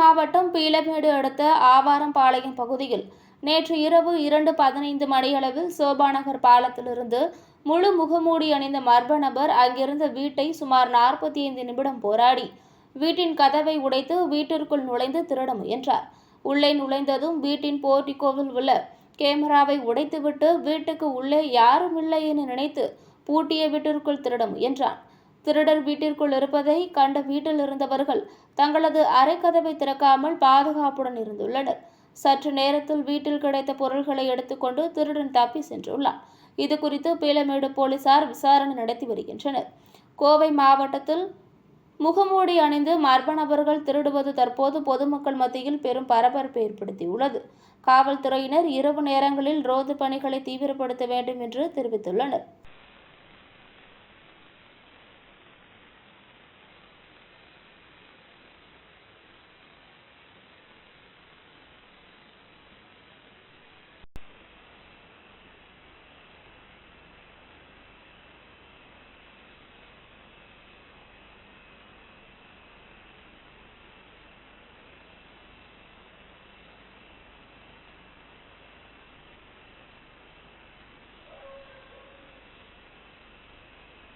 மாவட்டம் பீலமேடு அடுத்த ஆவாரம்பாளையம் பகுதியில் நேற்று இரவு இரண்டு பதினைந்து மணியளவில் சோபாநகர் பாலத்திலிருந்து முழு முகமூடி அணிந்த மர்ம நபர் அங்கிருந்த வீட்டை சுமார் நாற்பத்தி ஐந்து நிமிடம் போராடி வீட்டின் கதவை உடைத்து வீட்டிற்குள் நுழைந்து திருட முயன்றார். உள்ளே நுழைந்ததும் வீட்டின் போர்டிகோவில் உள்ள கேமராவை உடைத்துவிட்டு வீட்டுக்கு உள்ளே யாரும் இல்லை என நினைத்து பூட்டிய வீட்டிற்குள் திருட முயன்றான். திருடர் வீட்டிற்குள் இருப்பதை கண்ட வீட்டில் இருந்தவர்கள் தங்களது அரைக்கதவை திறக்காமல் பாதுகாப்புடன் இருந்துள்ளனர். சற்று நேரத்தில் வீட்டில் கிடைத்த பொருள்களை எடுத்துக்கொண்டு திருடன் தப்பி சென்றுள்ளார். இது குறித்து பீலமேடு போலீசார் விசாரணை நடத்தி வருகின்றனர். கோவை மாவட்டத்தில் முகமூடி அணிந்து மர்ம நபர்கள் திருடுவது தற்போது பொதுமக்கள் மத்தியில் பெரும் பரபரப்பை ஏற்படுத்தியுள்ளது. காவல்துறையினர் இரவு நேரங்களில் ரோந்து பணிகளை தீவிரப்படுத்த வேண்டும் என்று தெரிவித்துள்ளனர்.